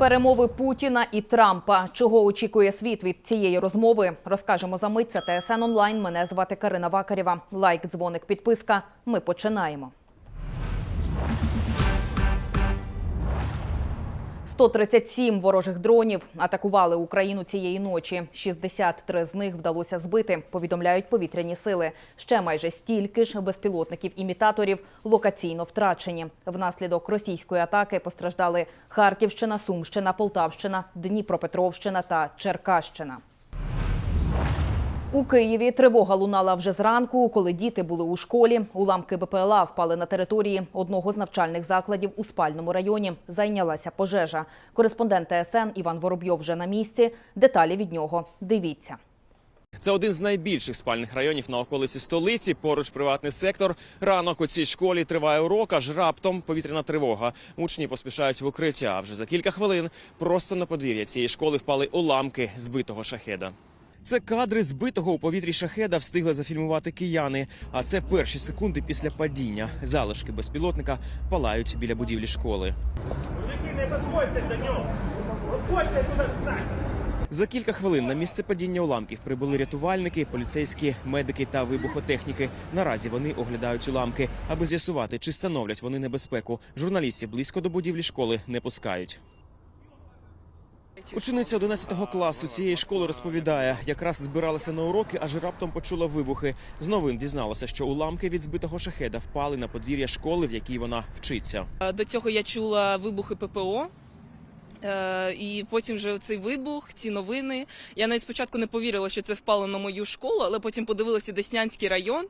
Перемови Путіна і Трампа. Чого очікує світ від цієї розмови? Розкажемо за мить. Це ТСН онлайн. Мене звати Карина Вакарєва. Лайк, дзвоник, підписка. Ми починаємо. 137 ворожих дронів атакували Україну цієї ночі. 63 з них вдалося збити. Повідомляють повітряні сили. Ще майже стільки ж безпілотників-імітаторів локаційно втрачені. Внаслідок російської атаки постраждали Харківщина, Сумщина, Полтавщина, Дніпропетровщина та Черкащина. У Києві тривога лунала вже зранку, коли діти були у школі. Уламки БПЛА впали на території одного з навчальних закладів у спальному районі. Зайнялася пожежа. Кореспондент ТСН Іван Воробйов вже на місці. Деталі від нього дивіться. Це один з найбільших спальних районів на околиці столиці. Поруч приватний сектор. Ранок у цій школі триває урок, аж раптом повітряна тривога. Учні поспішають в укриття. Вже за кілька хвилин просто на подвір'я цієї школи впали уламки збитого шахеда. Це кадри збитого у повітрі шахеда встигли зафільмувати кияни. А це перші секунди після падіння. Залишки безпілотника палають біля будівлі школи. Мужики, не підходьте до нього! Виходьте туди встань! За кілька хвилин на місце падіння уламків прибули рятувальники, поліцейські, медики та вибухотехніки. Наразі вони оглядають уламки, аби з'ясувати, чи становлять вони небезпеку. Журналістів близько до будівлі школи не пускають. Учениця 11 класу цієї школи розповідає, якраз збиралася на уроки, аж раптом почула вибухи. З новин дізналася, що уламки від збитого шахеда впали на подвір'я школи, в якій вона вчиться. Е, До цього я чула вибухи ППО. Е, І потім вже цей вибух, ці новини. Я навіть спочатку не повірила, що це впало на мою школу, але потім подивилася Деснянський район.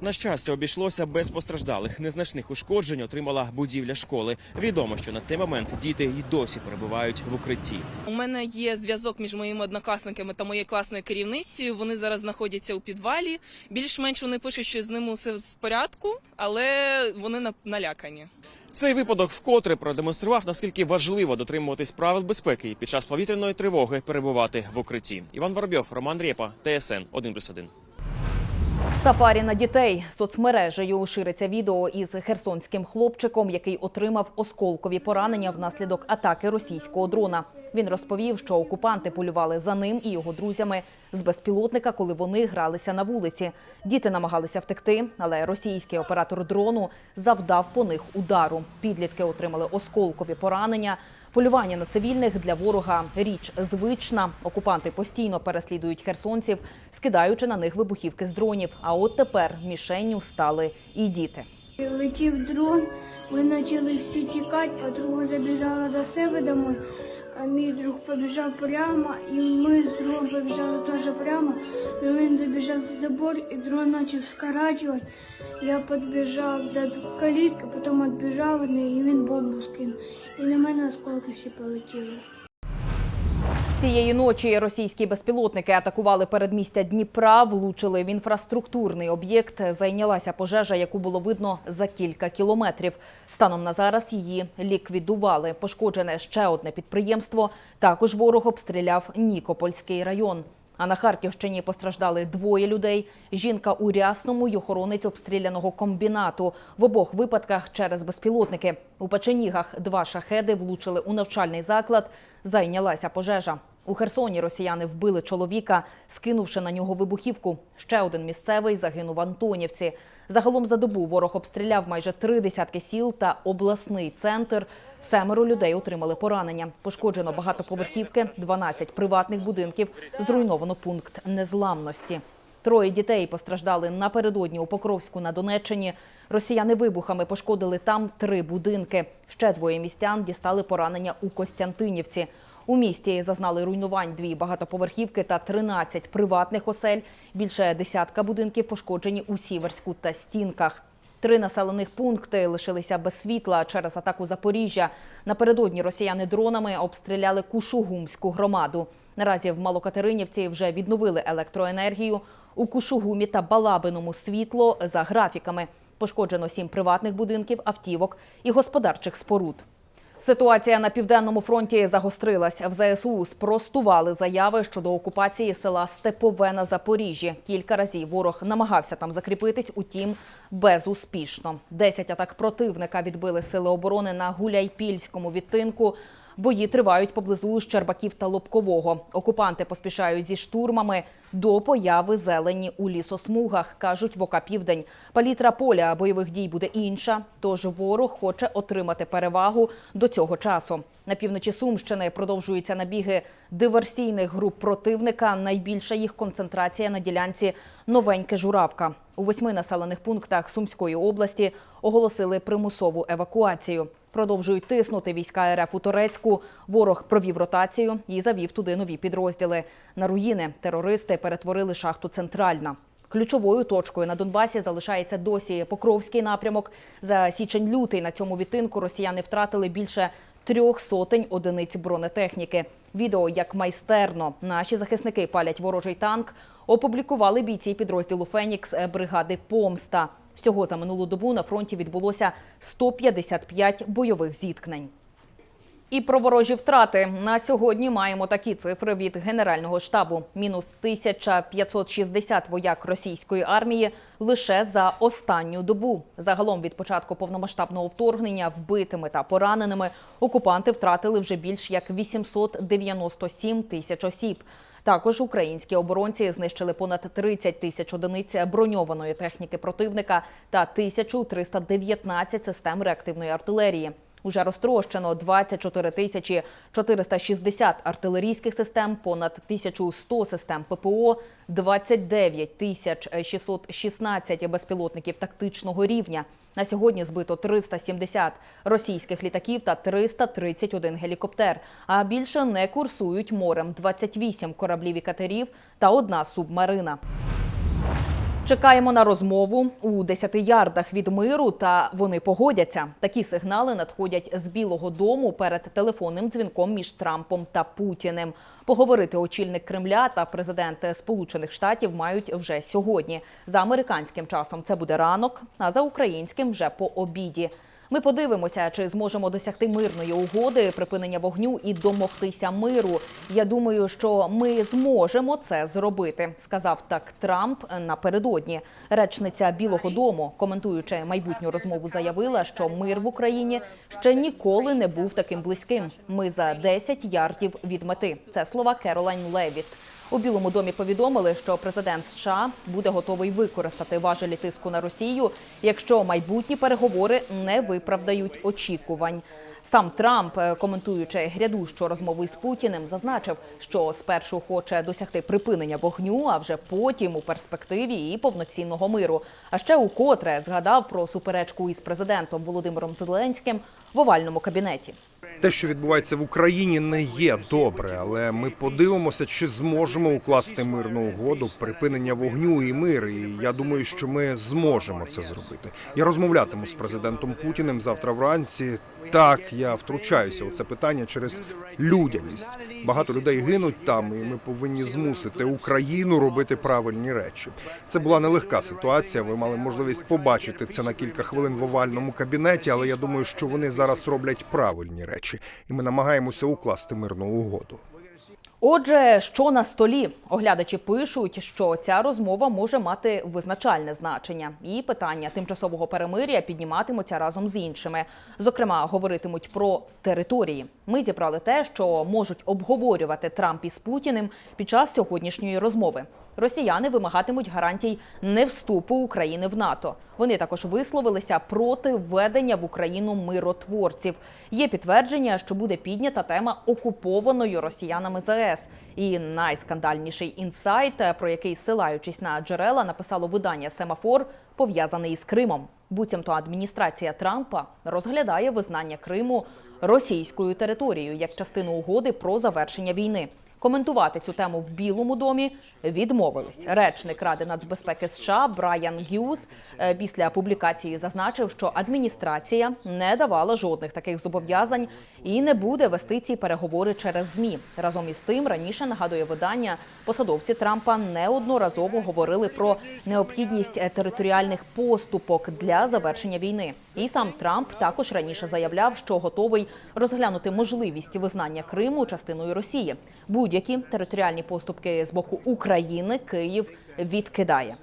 На щастя, обійшлося без постраждалих. Незначних ушкоджень отримала будівля школи. Відомо, що на цей момент діти й досі перебувають в укритті. У мене є зв'язок між моїми однокласниками та моєю класною керівницею. Вони зараз знаходяться у підвалі. Більш-менш вони пишуть, що з ними все в порядку, але вони на- налякані. Цей випадок вкотре продемонстрував, наскільки важливо дотримуватись правил безпеки і під час повітряної тривоги перебувати в укритті. Іван Воробйов, Роман Рєпа, ТСН 1+,1. Сафарі на дітей соцмережею шириться відео із херсонським хлопчиком, який отримав осколкові поранення внаслідок атаки російського дрона. Він розповів, що окупанти полювали за ним і його друзями з безпілотника, коли вони гралися на вулиці. Діти намагалися втекти, але російський оператор дрону завдав по них удару. Підлітки отримали осколкові поранення. Полювання на цивільних для ворога річ звична. Окупанти постійно переслідують херсонців, скидаючи на них вибухівки з дронів. А от тепер мішенню стали і діти. Летів дрон, ми почали всі тікати, подруга забіжала до себе домой, а мій друг побіжав прямо, і ми з другом побіжали теж прямо. І він забіжав за забор, і дрон почав скорачувати. Я підбіжав до калітки, потім відбіжав від неї, і він бомбу скинув. І на мене осколки всі полетіли. Цієї ночі російські безпілотники атакували передмістя Дніпра, влучили в інфраструктурний об'єкт. Зайнялася пожежа, яку було видно за кілька кілометрів. Станом на зараз її ліквідували. Пошкоджене ще одне підприємство. Також ворог обстріляв Нікопольський район. А на Харківщині постраждали двоє людей. Жінка у рясному й охоронець обстріляного комбінату. В обох випадках через безпілотники. У Печенігах два шахеди влучили у навчальний заклад. Зайнялася пожежа. У Херсоні росіяни вбили чоловіка, скинувши на нього вибухівку. Ще один місцевий загинув в Антонівці. Загалом за добу ворог обстріляв майже три десятки сіл та обласний центр. Семеро людей отримали поранення. Пошкоджено багатоповерхівки, 12 приватних будинків, зруйновано пункт незламності. Троє дітей постраждали напередодні у Покровську на Донеччині. Росіяни вибухами пошкодили там три будинки. Ще двоє містян дістали поранення у Костянтинівці. У місті зазнали руйнувань дві багатоповерхівки та 13 приватних осель. Більше десятка будинків пошкоджені у Сіверську та Стінках. Три населених пункти лишилися без світла через атаку Запоріжжя. Напередодні росіяни дронами обстріляли Кушугумську громаду. Наразі в Малокатеринівці вже відновили електроенергію. У Кушугумі та Балабиному світло за графіками. Пошкоджено сім приватних будинків, автівок і господарчих споруд. Ситуація на південному фронті загострилась. В ЗСУ спростували заяви щодо окупації села Степове на Запоріжжі. Кілька разів ворог намагався там закріпитись, утім безуспішно. Десять атак противника відбили сили оборони на Гуляйпільському відтинку. Бої тривають поблизу Щербаків та Лобкового. Окупанти поспішають зі штурмами до появи зелені у лісосмугах, кажуть в ОК Південь. Палітра поля бойових дій буде інша, тож ворог хоче отримати перевагу до цього часу. На півночі Сумщини продовжуються набіги диверсійних груп противника. Найбільша їх концентрація на ділянці Новеньке Журавка. У восьми населених пунктах Сумської області оголосили примусову евакуацію. Продовжують тиснути війська РФ у Турецьку. Ворог провів ротацію і завів туди нові підрозділи. На руїни терористи перетворили шахту Центральна. Ключовою точкою на Донбасі залишається досі Покровський напрямок. За січень-лютий на цьому відтинку росіяни втратили більше трьох сотень одиниць бронетехніки. Відео, як майстерно наші захисники палять ворожий танк, опублікували бійці підрозділу Фенікс е, бригади Помста. Всього за минулу добу на фронті відбулося 155 бойових зіткнень. І про ворожі втрати на сьогодні маємо такі цифри від Генерального штабу: мінус 1560 вояк російської армії лише за останню добу. Загалом від початку повномасштабного вторгнення вбитими та пораненими окупанти втратили вже більш як 897 тисяч осіб. Також українські оборонці знищили понад 30 тисяч одиниць броньованої техніки противника та 1319 систем реактивної артилерії. Уже розтрощено 24 тисячі 460 артилерійських систем, понад 1100 систем ППО, 29 тисяч 616 безпілотників тактичного рівня. На сьогодні збито 370 російських літаків та 331 гелікоптер. А більше не курсують морем 28 кораблів і катерів та одна субмарина. Чекаємо на розмову у 10 ярдах від миру, та вони погодяться. Такі сигнали надходять з Білого Дому перед телефонним дзвінком між Трампом та Путіним. Поговорити очільник Кремля та президент Сполучених Штатів мають вже сьогодні. За американським часом це буде ранок, а за українським вже по обіді. Ми подивимося, чи зможемо досягти мирної угоди, припинення вогню і домогтися миру. Я думаю, що ми зможемо це зробити, сказав так Трамп напередодні. Речниця Білого Дому, коментуючи майбутню розмову, заявила, що мир в Україні ще ніколи не був таким близьким. Ми за 10 ярдів від мети. Це слова Керолайн Левіт. У Білому домі повідомили, що президент США буде готовий використати важелі тиску на Росію, якщо майбутні переговори не виправдають очікувань. Сам Трамп, е, коментуючи грядущу розмову з Путіним, зазначив, що спершу хоче досягти припинення вогню, а вже потім у перспективі і повноцінного миру. А ще укотре згадав про суперечку із президентом Володимиром Зеленським в овальному кабінеті. Те, що відбувається в Україні, не є добре, але ми подивимося, чи зможемо укласти мирну угоду, припинення вогню і мир. І я думаю, що ми зможемо це зробити. Я розмовлятиму з президентом Путіним завтра вранці. Так, я втручаюся у це питання через людяність. Багато людей гинуть там, і ми повинні змусити Україну робити правильні речі. Це була нелегка ситуація. Ви мали можливість побачити це на кілька хвилин в овальному кабінеті, але я думаю, що вони зараз роблять правильні речі, і ми намагаємося укласти мирну угоду. Отже, що на столі? Оглядачі пишуть, що ця розмова може мати визначальне значення, і питання тимчасового перемир'я підніматимуться разом з іншими. Зокрема, говоритимуть про території. Ми зібрали те, що можуть обговорювати Трамп із Путіним під час сьогоднішньої розмови. Росіяни вимагатимуть гарантій не вступу України в НАТО. Вони також висловилися проти введення в Україну миротворців. Є підтвердження, що буде піднята тема окупованої росіянами ЗАЕС. І найскандальніший інсайт, про який, ссилаючись на джерела, написало видання Семафор, пов'язаний із Кримом. Буцімто адміністрація Трампа розглядає визнання Криму російською територією як частину угоди про завершення війни. Коментувати цю тему в Білому домі відмовились. Речник Ради нацбезпеки США Брайан Гюз е, після публікації зазначив, що адміністрація не давала жодних таких зобов'язань і не буде вести ці переговори через змі. Разом із тим, раніше нагадує видання, посадовці Трампа неодноразово говорили про необхідність е, територіальних поступок для завершення війни. І сам Трамп також раніше заявляв, що готовий розглянути можливість визнання Криму частиною Росії. Будь-які територіальні поступки з боку України Київ відкидає.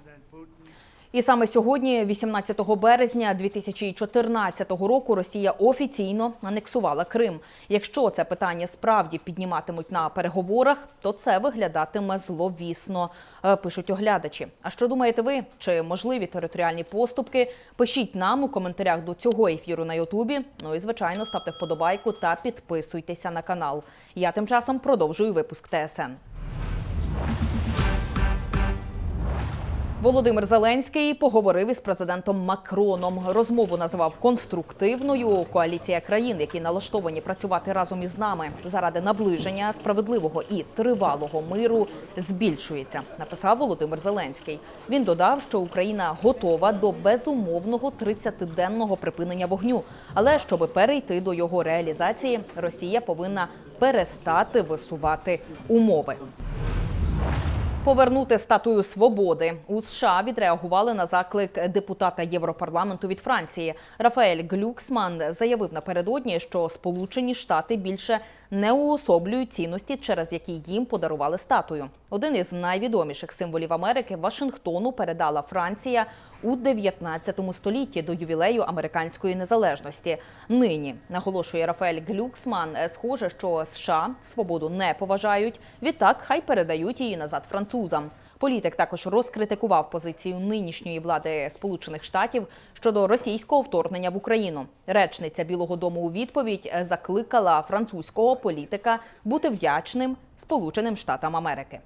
І саме сьогодні, 18 березня 2014 року, Росія офіційно анексувала Крим. Якщо це питання справді підніматимуть на переговорах, то це виглядатиме зловісно, е, пишуть оглядачі. А що думаєте ви? Чи можливі територіальні поступки? Пишіть нам у коментарях до цього ефіру на Ютубі. Ну і звичайно, ставте вподобайку та підписуйтеся на канал. Я тим часом продовжую випуск ТСН. Володимир Зеленський поговорив із президентом Макроном. Розмову назвав конструктивною. Коаліція країн, які налаштовані працювати разом із нами заради наближення справедливого і тривалого миру, збільшується. Написав Володимир Зеленський. Він додав, що Україна готова до безумовного 30-денного припинення вогню. Але щоб перейти до його реалізації, Росія повинна перестати висувати умови. Повернути статую свободи у США відреагували на заклик депутата Європарламенту від Франції. Рафаель Глюксман заявив напередодні, що Сполучені Штати більше не уособлюють цінності, через які їм подарували статую. Один із найвідоміших символів Америки Вашингтону передала Франція у 19 столітті до ювілею американської незалежності. Нині наголошує Рафаель Глюксман. е, Схоже, що США свободу не поважають. Відтак, хай передають її назад французам. Політик також розкритикував позицію нинішньої влади Сполучених Штатів щодо російського вторгнення в Україну. Речниця Білого Дому у відповідь закликала французького політика бути вдячним Сполученим Штатам Америки.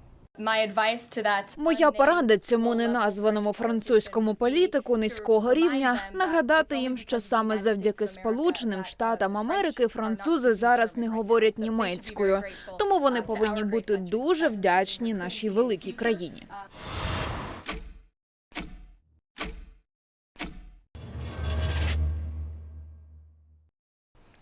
Моя порада цьому неназваному французькому політику низького рівня нагадати їм, що саме завдяки Сполученим Штатам Америки французи зараз не говорять німецькою, тому вони повинні бути дуже вдячні нашій великій країні.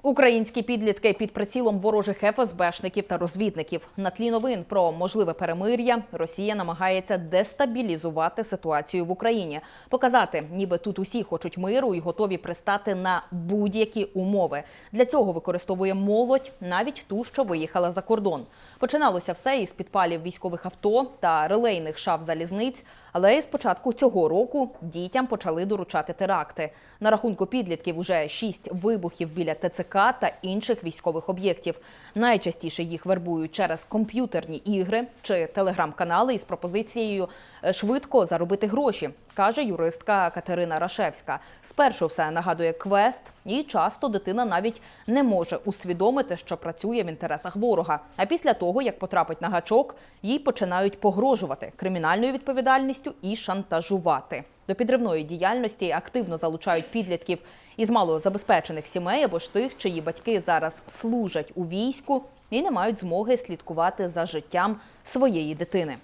Українські підлітки під прицілом ворожих ФСБшників та розвідників. На тлі новин про можливе перемир'я Росія намагається дестабілізувати ситуацію в Україні, показати, ніби тут усі хочуть миру і готові пристати на будь-які умови. Для цього використовує молодь, навіть ту, що виїхала за кордон. Починалося все із підпалів військових авто та релейних шаф залізниць. Але із початку цього року дітям почали доручати теракти. На рахунку підлітків уже шість вибухів біля ТЦК та інших військових об'єктів. Найчастіше їх вербують через комп'ютерні ігри чи телеграм-канали із пропозицією е, швидко заробити гроші, каже юристка Катерина Рашевська. Спершу все нагадує квест, і часто дитина навіть не може усвідомити, що працює в інтересах ворога. А після того, як потрапить на гачок, їй починають погрожувати кримінальною відповідальністю і шантажувати. До підривної діяльності активно залучають підлітків із малозабезпечених сімей або ж тих, чиї батьки зараз служать у війську і не мають змоги слідкувати за життям своєї дитини.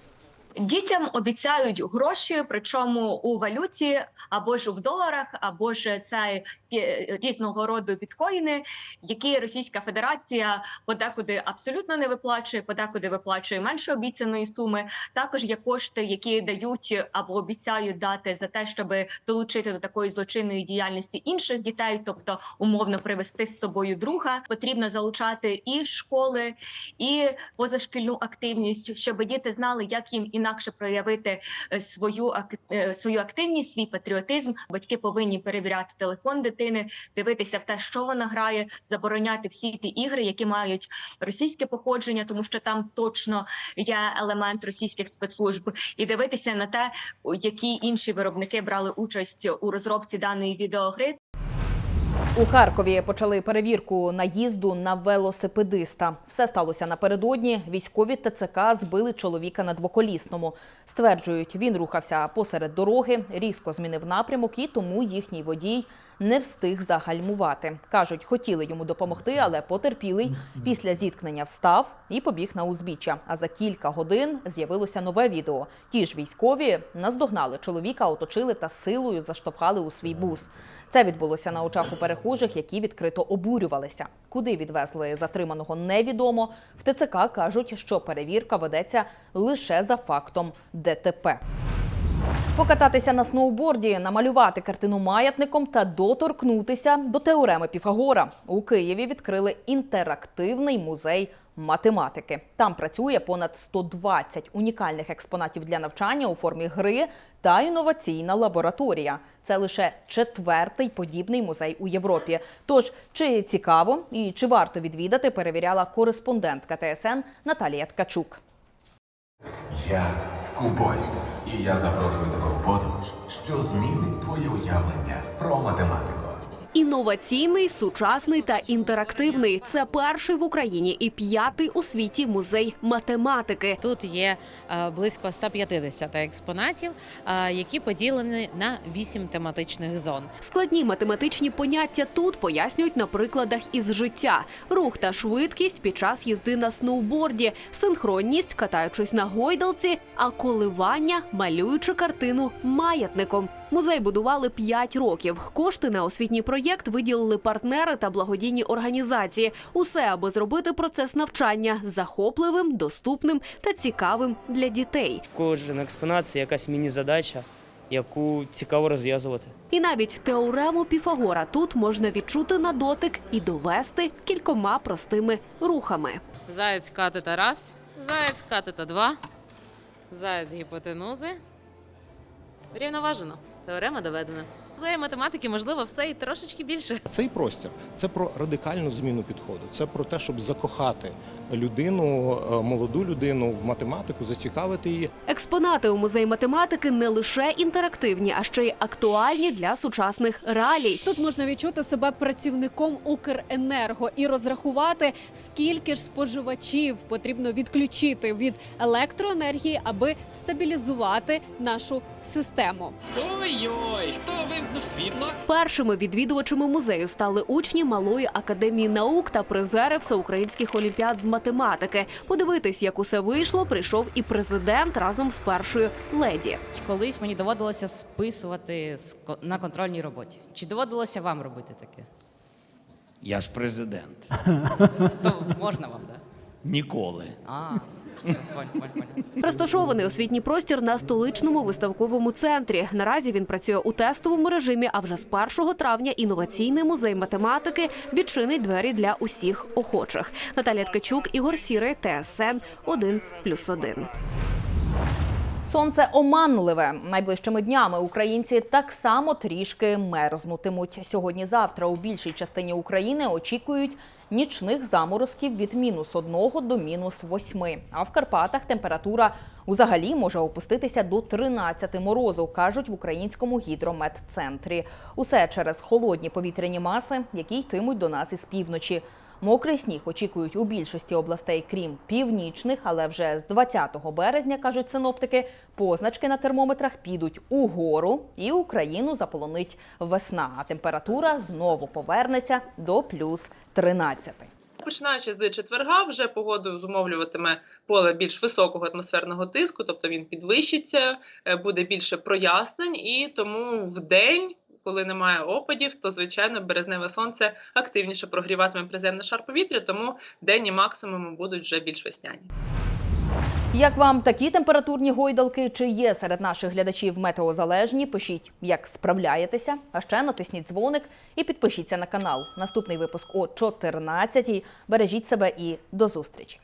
Дітям обіцяють гроші, причому у валюті або ж в доларах, або ж це різного роду біткоїни, які Російська Федерація подекуди абсолютно не виплачує, подекуди виплачує менше обіцяної суми. Також є кошти, які дають або обіцяють дати за те, щоб долучити до такої злочинної діяльності інших дітей, тобто умовно привести з собою друга. Потрібно залучати і школи, і позашкільну активність, щоб діти знали, як їм інакше проявити е, свою е, свою активність, свій патріотизм. Батьки повинні перевіряти телефон дитини, дивитися в те, що вона грає, забороняти всі ті ігри, які мають російське походження, тому що там точно є елемент російських спецслужб, і дивитися на те, які інші виробники брали участь у розробці даної відеогри. У Харкові почали перевірку наїзду на велосипедиста. Все сталося напередодні. Військові ТЦК збили чоловіка на двоколісному. Стверджують, він рухався посеред дороги, різко змінив напрямок і тому їхній водій не встиг загальмувати. Кажуть, хотіли йому допомогти, але потерпілий після зіткнення встав і побіг на узбіччя. А за кілька годин з'явилося нове відео. Ті ж військові наздогнали чоловіка, оточили та силою заштовхали у свій бус. Це відбулося на очах у перехожих, які відкрито обурювалися. Куди відвезли затриманого, невідомо. В ТЦК кажуть, що перевірка ведеться лише за фактом ДТП. Покататися на сноуборді, намалювати картину маятником та доторкнутися до теореми Піфагора. У Києві відкрили інтерактивний музей математики. Там працює понад 120 унікальних експонатів для навчання у формі гри та інноваційна лабораторія. Це лише четвертий подібний музей у Європі. Тож чи цікаво і чи варто відвідати, перевіряла кореспондентка ТСН Наталія Ткачук. Я Кубойк, і я запрошую тебе у подорож, що змінить твоє уявлення про математику. Інноваційний, сучасний та інтерактивний це перший в Україні і п'ятий у світі музей математики. Тут є е, близько 150 експонатів, е, які поділені на вісім тематичних зон. Складні математичні поняття тут пояснюють на прикладах із життя: рух та швидкість під час їзди на сноуборді, синхронність, катаючись на гойдалці, а коливання, малюючи картину маятником. Музей будували 5 років. Кошти на освітній проєкт виділили партнери та благодійні організації. Усе аби зробити процес навчання захопливим, доступним та цікавим для дітей. Кожен експонат це якась міні-задача, яку цікаво розв'язувати. І навіть теорему Піфагора тут можна відчути на дотик і довести кількома простими рухами. Заяць катета раз, заяць катета два, заяць гіпотенузи. Рівноважено. Теорема доведена. За математики можливо все і трошечки більше. Цей простір це про радикальну зміну підходу. Це про те, щоб закохати людину, е, молоду людину в математику, зацікавити її. Експонати у музеї математики не лише інтерактивні, а ще й актуальні для сучасних реалій. Тут можна відчути себе працівником Укренерго і розрахувати, скільки ж споживачів потрібно відключити від електроенергії, аби стабілізувати нашу систему. Ой-ой, хто вимкнув світло? Першими відвідувачами музею стали учні малої академії наук та призери всеукраїнських олімпіад з математики. Подивитись, як усе вийшло, прийшов і президент разом з першою леді. Колись мені доводилося списувати з ко- на контрольній роботі. Чи доводилося вам робити таке? Я ж президент. То можна вам, так? Ніколи. А, Розташований освітній простір на столичному виставковому центрі. Наразі він працює у тестовому режимі. А вже з 1 травня інноваційний музей математики відчинить двері для усіх охочих. Наталія Ткачук, Ігор Сірий, ТСН 1+,1. Сонце оманливе. Найближчими днями українці так само трішки мерзнутимуть. Сьогодні-завтра у більшій частині України очікують нічних заморозків від мінус 1 до мінус 8. А в Карпатах температура взагалі може опуститися до 13 морозу, кажуть в українському гідрометцентрі. Усе через холодні повітряні маси, які йтимуть до нас із півночі. Мокрий сніг очікують у більшості областей, крім північних, але вже з 20 березня, кажуть синоптики, позначки на термометрах підуть угору і Україну заполонить весна. А температура знову повернеться до плюс 13. Починаючи з четверга, вже погоду зумовлюватиме поле більш високого атмосферного тиску, тобто він підвищиться, е, буде більше прояснень, і тому в день, коли немає опадів, то звичайно березневе сонце активніше прогріватиме приземний шар повітря, тому денні максимуми будуть вже більш весняні. Як вам такі температурні гойдалки? Чи є серед наших глядачів метеозалежні? Пишіть, як справляєтеся. А ще натисніть дзвоник і підпишіться на канал. Наступний випуск о 14 Бережіть себе і до зустрічі.